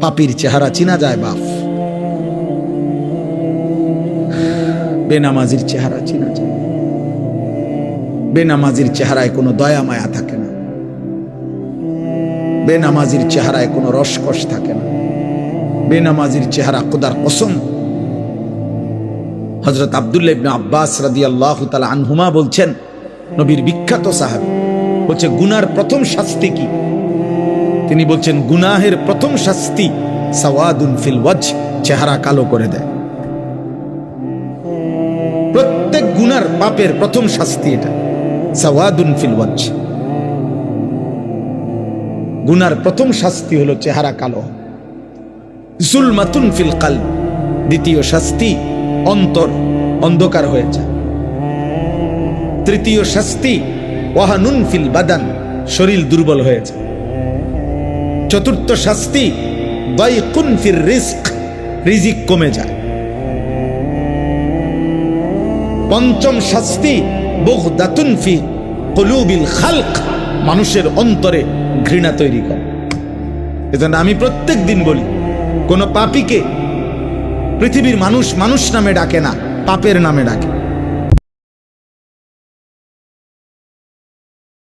পাপির চেহারা চিনা যায়, বাপ। বেনামাজির চেহারা চিনা যায়। বেনামাজির চেহারায় কোনো দয়া মায়া থাকে না। বেনামাজির চেহারায় কোনো রসকস থাকে না। বেনামাজির চেহারা খোদার কসম। হজরত আবদুল্লাহ আব্বাস রাদি আল্লাহ তালা আনহুমা বলছেন, নবীর বিখ্যাত সাহাব বলছে, গুনার প্রথম শাস্তি কি? তিনি বলছেন, গুনাহের প্রথম শাস্তি সাওয়াদুন ফিল ওয়াজ চেহারা কালো করে দেয়। প্রত্যেক গুনার পাপের প্রথম শাস্তি এটা, সাওয়াদুন ফিল ওয়াজ গুনার প্রথম শাস্তি হলো চেহারা কালো। জুলমাতুন ফিল কাল দ্বিতীয় শাস্তি অন্তর, অন্ধকার হয়ে যায়। তৃতীয় শাস্তি ওয়াহানুন ফিল বাদান, শরীর দুর্বল হয়ে যায়। চতুর্থ শাস্তি রিস্ক, রিজিক কমে যায়। পঞ্চম শাস্তি, বুগদাতুন ফি কলুবিল খালক, মানুষের অন্তরে ঘৃণা তৈরি করে। এজন্য আমি প্রত্যেক দিন বলি, কোনো পাপীকে পৃথিবীর মানুষ মানুষ নামে ডাকে না, পাপের নামে ডাকে।